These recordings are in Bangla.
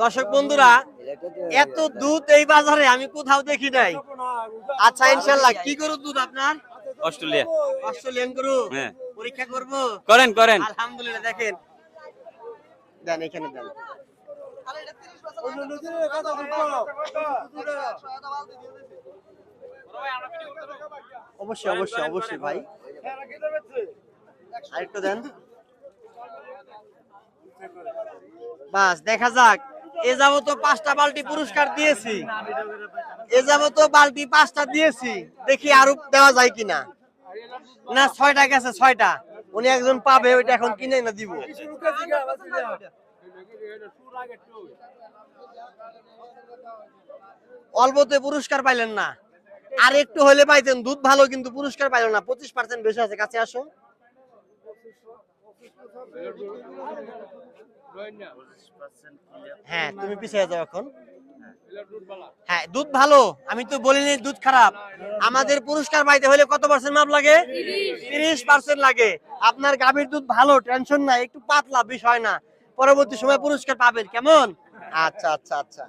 দর্শক বন্ধুরা এত দুধ এই বাজারে আমি কোথাও দেখি নাই। আচ্ছা ইনশাল্লাহ কি গরু দুধ আপনার? অস্ট্রেলিয়া। অস্ট্রেলিয়ান গরু। হ্যাঁ। পরীক্ষা করব? করেন করেন। আলহামদুলিল্লাহ দেখেন। দেন এখানে দেন। অবশ্যই অবশ্যই অবশ্যই ভাই। আরেকটু দেন। বাস, দেখা যাক। এ যাব তো পাঁচটা বালতি পুরস্কার দিয়েছি। এ যাব তো বালতি পাঁচটা দিয়েছি। দেখি আরও দেওয়া যায় কিনা। না, ছয়টা গেছে, ছয়টা। উনি একজন পাবে, ওইটা এখন কিনে না দিব। অল্পতে পুরস্কার পাইলেন না। আর একটু হলে পাইতেন, দুধ ভালো কিন্তু পুরস্কার পাইলেন না। পঁচিশ পার্সেন্ট বেশি আছে, কাছে আসো। হ্যাঁ তুমি পিছিয়ে যাও এখন। হ্যাঁ দুধ ভালো, আমি তো বলিনি দুধ খারাপ। আমাদের পুরস্কার পাইতে হলে কত পার্সেন্ট মাপ লাগে? তিরিশ পার্সেন্ট লাগে। আপনার গাভীর দুধ ভালো টেনশন নাই, একটু পাতলা বিষয় না। পরবর্তী সময় পুরস্কার পাবেন, কেমন? আচ্ছা আচ্ছা আচ্ছা।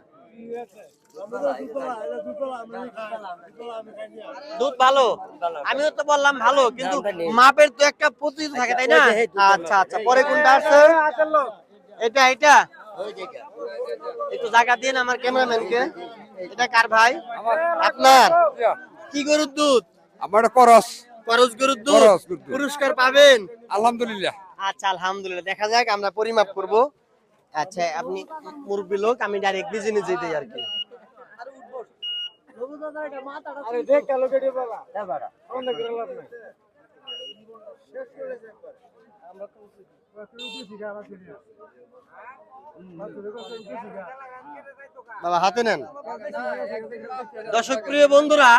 দুধ ভালো। আমিও তো বললাম ভালো কিন্তু মাপের তো একটা প্রতিযোগিতা থাকে তাই না? আচ্ছা আচ্ছা পরে কোনটা আছে? এটা এটা? একটু জায়গা দিন আমার ক্যামেরাম্যানকে। এটা কার ভাই? আপনার? কি গরুর দুধ? আমার করস। করস গরুর দুধ? খরচ গরুর দুধ। পুরস্কার পাবেন? আলহামদুলিল্লাহ। আচ্ছা আলহামদুলিল্লাহ। দেখা যাক আমরা পরিমাপ করব। আচ্ছা আপনি মুরব্বী লোক আমি ডাইরেক্ট নিজে নিজে দিই আর কি। বাবা হাতে নেন। দর্শক প্রিয় বন্ধুরা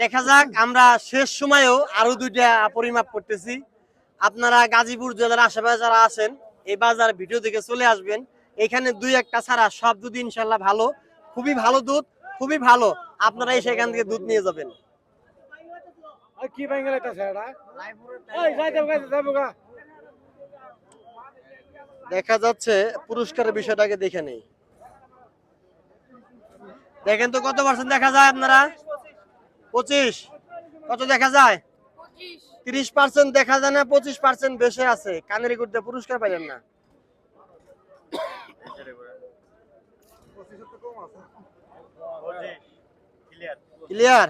দেখা যাক আমরা শেষ সময়েও আরও দুইটা পরিমাপ করতেছি। আপনারা গাজীপুর জেলার আশেপাশে যারা আছেন এই বাজার ভিডিও দেখে চলে আসবেন। এখানে দুই একটা ছাড়া সব দুধ ইনশাল্লাহ ভালো। খুবই ভালো দুধ খুবই ভালো। আপনারাই সেখান থেকে দুধ নিয়ে যাবেন। কি এটা দেখা যাচ্ছে পুরস্কারের বিষয়টাকে দেখে নেই। দেখেন তো কত পার্সেন্ট দেখা যায় আপনারা? পঁচিশ। কত দেখা যায়? তিরিশ পার্সেন্ট দেখা যায় না, পঁচিশ পার্সেন্ট বেশি আছে। কানেরি করতে পুরস্কার পাইলেন না। ক্লিয়ার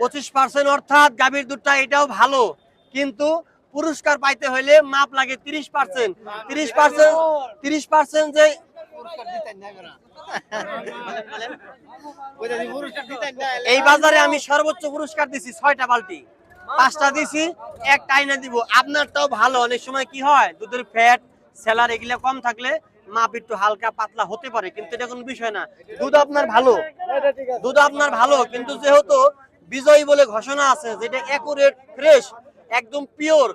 পঁচিশ পার্সেন্ট অর্থাৎ গাভীর দুধটা এটাও ভালো। কিন্তু পুরস্কার পাইতে হলে মাপ লাগে তিরিশ পার্সেন্ট। তিরিশ পার্সেন্ট তিরিশ পার্সেন্ট যে এই বাজারে আমি সর্বোচ্চ পুরস্কার দিছি ছয়টা বালতি। পাঁচটা দিছি এক টাইনা দিব। আপনারটাও ভালো, অনেক সময় কি হয়, দুধের ফ্যাট সেলার এগুলা কম থাকলে মাপ একটু হালকা পাতলা হতে পারে, কিন্তু এটা কোনো বিষয় না। দুধ আপনার ভালো। এটা দুধ আপনার ভালো, কিন্তু যেহেতু বিজয়ী বলে ঘোষণা আছে, যেটা একুরেট ফ্রেশ একদম পিওর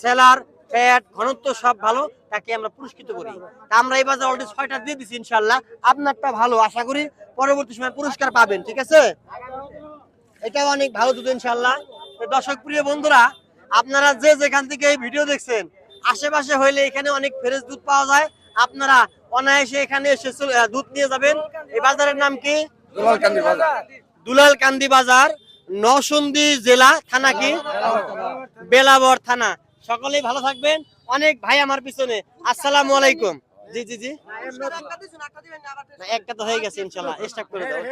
সেলার ফ্যাট ঘনত্ব সব ভালো, তাকে আমরা পুরস্কৃত করি। আমরা এই বাজার অলরেডি ছয়টা দিয়ে দিচ্ছি ইনশাল্লাহ আপনারটা ভালো, আশা করি পরবর্তী সময় পুরস্কার পাবেন, ঠিক আছে? এটাও অনেক ভালো দুধ ইনশাল্লাহ দর্শক প্রিয় বন্ধুরা আপনারা যে যেখান থেকে এই ভিডিও দেখছেন আশেপাশে হইলে এখানে অনেক ফ্রেশ দুধ পাওয়া যায় আপনারা অনায়াসে এখানে এসে দুধ নিয়ে যাবেন এই বাজারের নাম কি দুলাল কান্দি বাজার নরসিংদী জেলা থানা কি বেলাবর থানা সকলেই ভালো থাকবেন অনেক ভাই আমার পিছনে আসসালামু আলাইকুম জি জি জি একটা তো হয়ে গেছে ইনশাল্লাহ স্টার্ট করে দাও।